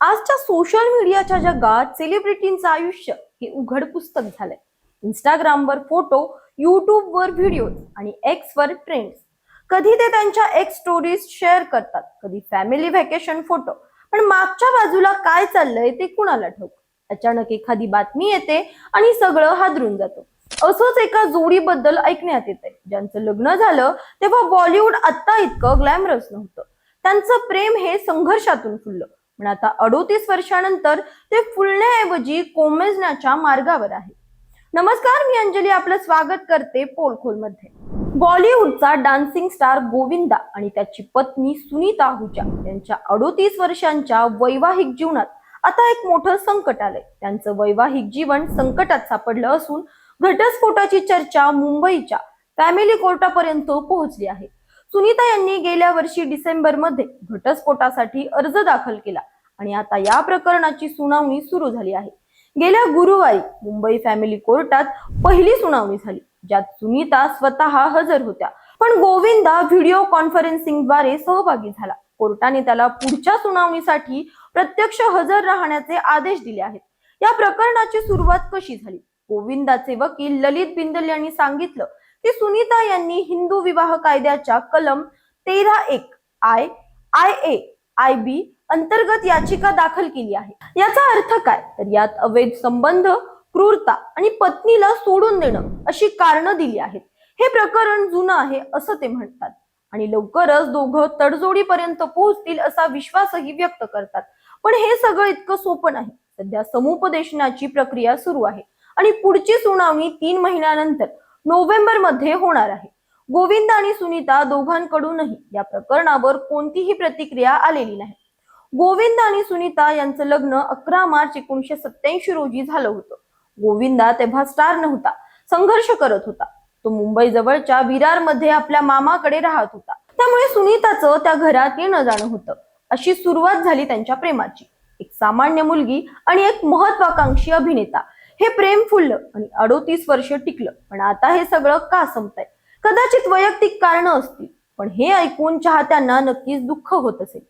आजच्या सोशल मीडियाच्या जगात सेलिब्रिटींचं आयुष्य हे उघड पुस्तक झालंय. इंस्टाग्रामवर फोटो युट्यूबवर व्हिडिओ आणि एक्स वर ट्रेंड्स कधी ते त्यांच्या एक्स स्टोरीज शेअर करतात कधी फॅमिली व्हॅकेशन फोटो पण मागच्या बाजूला काय चाललंय ते कुणाला ठाऊक? अचानक एखादी बातमी येते आणि सगळं हादरून जातो. असंच एका जोडीबद्दल ऐकण्यात येतंय. ज्यांचं लग्न झालं तेव्हा बॉलिवूड आत्ता इतकं ग्लॅमरस नव्हतं. त्यांचं प्रेम हे संघर्षातून फुललं. पण आता अडोतीस वर्षानंतर ते फुलण्याऐवजी कोमेजण्याच्या मार्गावर आहे. नमस्कार मी अंजली. आपलं स्वागत करते पोलखोलमध्ये बॉलिवूडचा डान्सिंग स्टार गोविंदा आणि त्याची पत्नी सुनीता आहुजा यांच्या अडोतीस वर्षांच्या वैवाहिक जीवनात आता एक मोठं संकट आलंय. त्यांचं वैवाहिक जीवन संकटात सापडलं असून घटस्फोटाची चर्चा मुंबईच्या फॅमिली कोर्टापर्यंत पोहोचली आहे. सुनीता यांनी गेल्या वर्षी डिसेंबरमध्ये घटस्फोटासाठी अर्ज दाखल केला आणि आता या प्रकरणाची सुनावणी सुरू झाली आहे. गेल्या गुरुवारी मुंबई फॅमिली कोर्टात पहिली सुनावणी झाली ज्यात सुनीता स्वतः हजर होत्या. पण गोविंदा व्हिडिओ कॉन्फरन्सिंगद्वारे सहभागी झाला. कोर्टाने त्याला पुढच्या सुनावणीसाठी प्रत्यक्ष हजर राहण्याचे आदेश दिले आहेत. या प्रकरणाची सुरुवात कशी झाली? गोविंदाचे वकील ललित बिंदल यांनी सांगितलं की सुनीता यांनी हिंदू विवाह कायद्याच्या कलम तेरा एक I I A I B अंतर्गत याचिका दाखल केली आहे. याचा अर्थ काय? तर यात अवैध संबंध क्रूरता आणि पत्नीला सोडून देणं अशी कारणं दिली आहेत. हे प्रकरण जुनं आहे असं ते म्हणतात. आणि लवकरच दोघं तडजोडीपर्यंत पोहोचतील असा विश्वासही व्यक्त करतात. पण हे सगळं इतकं सोपं नाही. सध्या समुपदेशनाची प्रक्रिया सुरू आहे. आणि पुढची सुनावणी तीन महिन्यानंतर नोव्हेंबरमध्ये होणार आहे. गोविंद आणि सुनीता दोघांकडूनही या प्रकरणावर कोणतीही प्रतिक्रिया आलेली नाही. गोविंद आणि सुनीता यांचं लग्न अकरा मार्च एकोणीशे सत्याऐंशी रोजी झालं होतं. गोविंदा तेव्हा स्टार नव्हता संघर्ष करत होता. तो मुंबई जवळच्या विरारमध्ये आपल्या मामाकडे राहत होता. त्यामुळे सुनीताचं त्या घरात येणं जाणं होतं. अशी सुरुवात झाली त्यांच्या प्रेमाची. एक सामान्य मुलगी आणि एक महत्वाकांक्षी अभिनेता. हे प्रेम फुललं आणि अडोतीस वर्ष टिकलं. पण आता हे सगळं का संपतंय? कदाचित वैयक्तिक कारण असतील पण हे ऐकून चाहत्यांना नक्कीच दुःख होत असेल.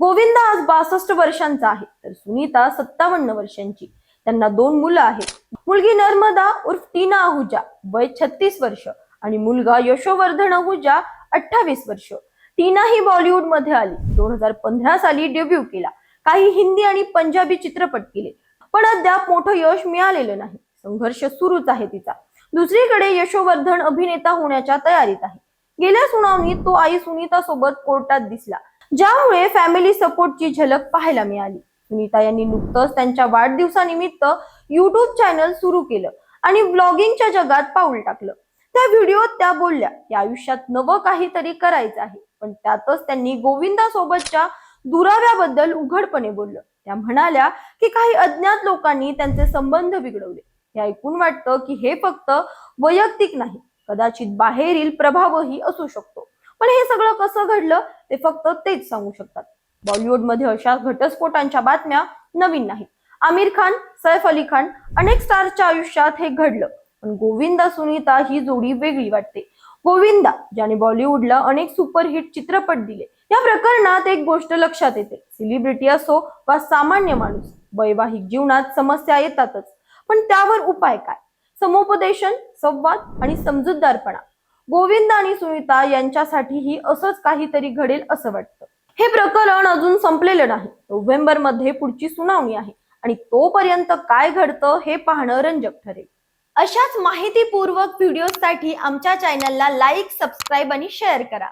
गोविंदा आज बासष्ट वर्षांचा आहे तर सुनीता सत्तावन्न वर्षांची. त्यांना दोन मुलं आहेत. मुलगी नर्मदा उर्फ टीना आहुजा वय छत्तीस वर्ष आणि मुलगा यशोवर्धन आहुजा अठ्ठावीस वर्ष. टीना ही बॉलिवूडमध्ये आली. दोन हजार पंधरा साली डेब्यू केला. काही हिंदी आणि पंजाबी चित्रपट केले. पण अद्याप मोठं यश मिळालेलं नाही. संघर्ष सुरूच आहे तिचा. दुसरीकडे यशोवर्धन अभिनेता होण्याच्या तयारीत आहे. गेल्या सुनावणीत तो आई सुनीता सोबत कोर्टात दिसला. ज्यामुळे फॅमिली सपोर्टची झलक पाहायला मिळाली. सुनीता यांनी नुकतंच त्यांच्या वाढदिवसानिमित्त युट्यूब चॅनल सुरू केलं आणि ब्लॉगिंगच्या जगात पाऊल टाकलं. त्या व्हिडिओत त्या बोलल्या की आयुष्यात नवं काहीतरी करायचं आहे. पण त्यातच त्यांनी गोविंदा सोबतच्या दुराव्याबद्दल उघडपणे बोललं. त्या म्हणाल्या की काही अज्ञात लोकांनी त्यांचे संबंध बिघडवले. हे ऐकून वाटतं की हे फक्त वैयक्तिक नाही कदाचित बाहेरील प्रभावही असू शकतो. पण हे सगळं कसं घडलं ते फक्त तेच सांगू शकतात. बॉलिवूडमध्ये अशा घटस्फोटांच्या बातम्या नवीन नाहीत. आमिर खान सैफ अली खान अनेक स्टारच्या आयुष्यात हे घडलं. पण गोविंदा सुनीता ही जोडी वेगळी वाटते. गोविंदा ज्याने बॉलिवूडला अनेक सुपरहिट चित्रपट दिले या प्रकरणात एक गोष्ट लक्षात येते. सेलिब्रिटी असो वा सामान्य माणूस वैवाहिक जीवनात समस्या येतातच. पण त्यावर उपाय काय? समुपदेशन संवाद आणि समजूतदारपणा. गोविंद आणि सुनीता यांच्यासाठीही असंच काहीतरी घडेल असं वाटतं. हे प्रकरण अजून संपलेलं नाही. नोव्हेंबरमध्ये पुढची सुनावणी आहे आणि तोपर्यंत काय घडतं हे पाहणं रंजक ठरेल. अशाच माहितीपूर्वक व्हिडिओसाठी आमच्या चॅनलला लाईक सबस्क्राईब आणि शेअर करा.